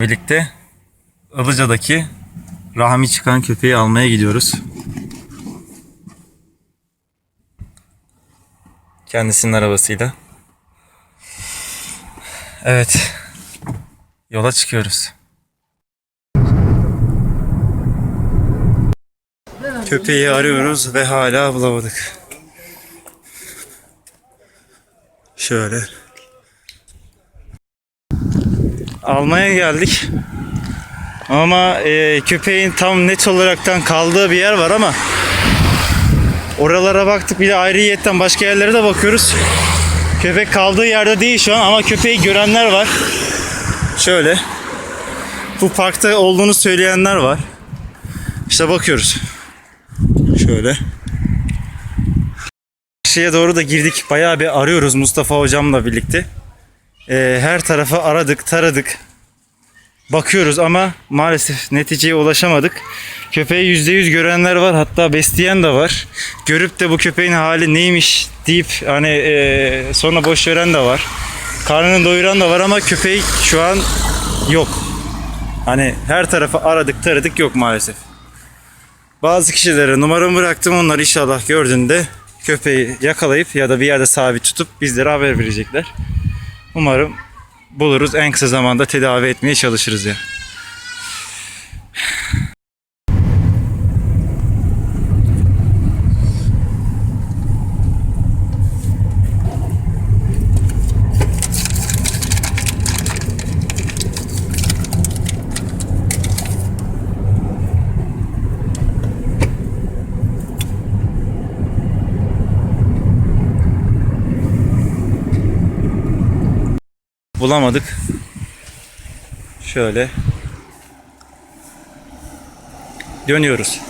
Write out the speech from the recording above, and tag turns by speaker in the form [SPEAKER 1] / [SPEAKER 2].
[SPEAKER 1] Birlikte Ilıca'daki Rahmi çıkan köpeği almaya gidiyoruz. Kendisinin arabasıyla. Evet. Yola çıkıyoruz. Köpeği arıyoruz ve hala bulamadık. Şöyle. Almaya geldik. Ama e, köpeğin tam net olaraktan kaldığı bir yer var ama oralara baktık bir de ayrıyetten başka yerlere de bakıyoruz. Köpek kaldığı yerde değil şu an ama köpeği görenler var. Şöyle. Bu parkta olduğunu söyleyenler var. İşte bakıyoruz. Şöyle. Şeye doğru da girdik. Bayağı bir arıyoruz Mustafa hocamla birlikte. Ee, her tarafa aradık, taradık. Bakıyoruz ama maalesef neticeye ulaşamadık. Köpeği %100 görenler var. Hatta besleyen de var. Görüp de bu köpeğin hali neymiş deyip hani e, sonra boş veren de var. Karnını doyuran da var ama köpeği şu an yok. Hani her tarafa aradık taradık yok maalesef. Bazı kişilere numaramı bıraktım. Onlar inşallah gördüğünde köpeği yakalayıp ya da bir yerde sabit tutup bizlere haber verecekler. Umarım buluruz. En kısa zamanda tedavi etmeye çalışırız ya. Bulamadık. Şöyle. Dönüyoruz.